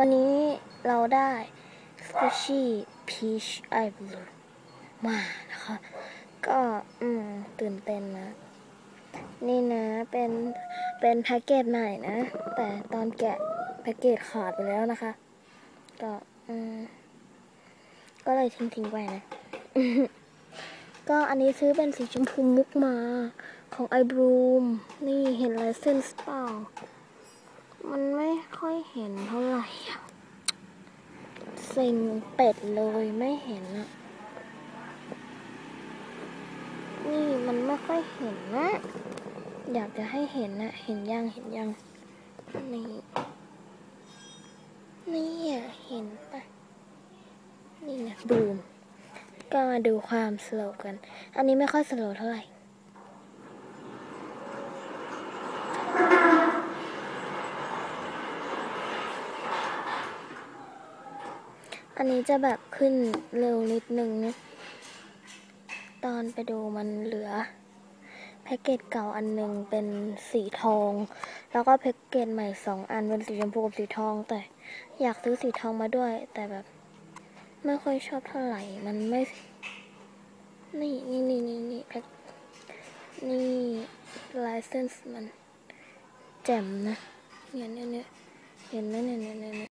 วันนี้เราได้ squishy peach i Blue มานะคะ ก็อืมตื่นเต้นนะ นี่นะเป็นเป็นแพ็กเกจใหม่นะ แต่ตอนแกะแพ็กเกจขาดไปแล้วนะคะ ก็อืมก็เลยทิ้งทิ้งไปนะ ก็อันนี้ซื้อเป็นสีชมพูมุกมาของไอบรูมนี่เห็นลายเส้นสเปล่า ค่อยเห็นเท่าไหร่อะเซ็งเป็ดเลยไม่เห็นอะนี่มันไม่ค่อยเห็นนะ อยากจะให้เห็นนะเห็นยังเห็นยัง นี่ นี่อะเห็นปะนี่นะบูม ก็มาดูความสโลกัน อันนี้ไม่ค่อยสโลเท่าไหร่ อันนี้จะแบบขึ้นเร็วนิดนึงนะตอนไปดูมันเหลือ แพ็กเกจเก่าอันหนึ่งเป็นสีทอง แล้วก็แพ็กเกจใหม่สองอันเป็นสีชมพูกับสีทอง แต่อยากซื้อสีทองมาด้วย แต่แบบไม่ค่อยชอบเท่าไหร่มันไม่ นี่นี่นี่นี่นี่แพ็คนี่ลายเส้นมันแจ่มนะเนี่ยเนี่ยเนี่ยเห็นไหมเนี่ยเนี่ยเนี่ยเนี่ย